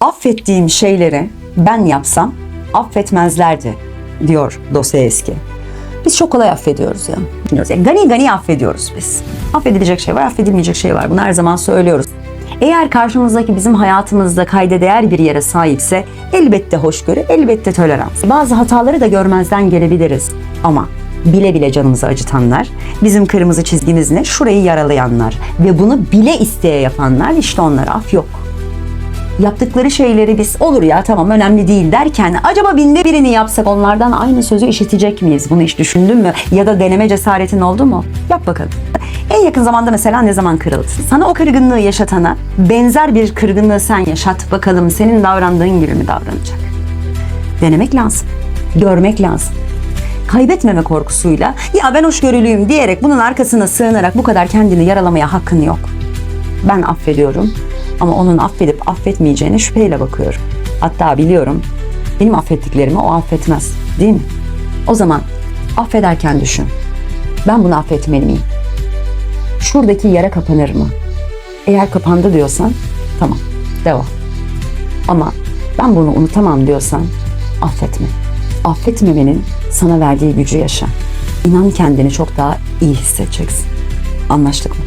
Affettiğim şeyleri ben yapsam affetmezlerdi diyor Dostoyevski. Biz çok kolay affediyoruz ya. Biliyoruz ya. Gani gani affediyoruz biz. Affedilecek şey var, affedilmeyecek şey var. Bunu her zaman söylüyoruz. Eğer karşımızdaki bizim hayatımızda kayda değer bir yere sahipse elbette hoşgörü, elbette tolerans. Bazı hataları da görmezden gelebiliriz. Ama bile bile canımızı acıtanlar, bizim kırmızı çizgimiz ne? Şurayı yaralayanlar ve bunu bile isteye yapanlar işte onlara af yok yaptıkları şeyleri biz olur ya tamam önemli değil derken acaba binde birini yapsak onlardan aynı sözü işitecek miyiz? Bunu hiç düşündün mü? Ya da deneme cesaretin oldu mu? Yap bakalım. En yakın zamanda mesela ne zaman kırıldın? Sana o kırgınlığı yaşatana benzer bir kırgınlığı sen yaşat bakalım senin davrandığın gibi mi davranacak? Denemek lazım. Görmek lazım. Kaybetmeme korkusuyla ya ben hoşgörülüyüm diyerek bunun arkasına sığınarak bu kadar kendini yaralamaya hakkın yok. Ben affediyorum ama onun affedip affetmeyeceğine şüpheyle bakıyorum. Hatta biliyorum benim affettiklerimi o affetmez. Değil mi? O zaman affederken düşün. Ben bunu affetmeli miyim? Şuradaki yara kapanır mı? Eğer kapandı diyorsan tamam devam. Ama ben bunu unutamam diyorsan affetme. Affetmemenin sana verdiği gücü yaşa. İnan kendini çok daha iyi hissedeceksin. Anlaştık mı?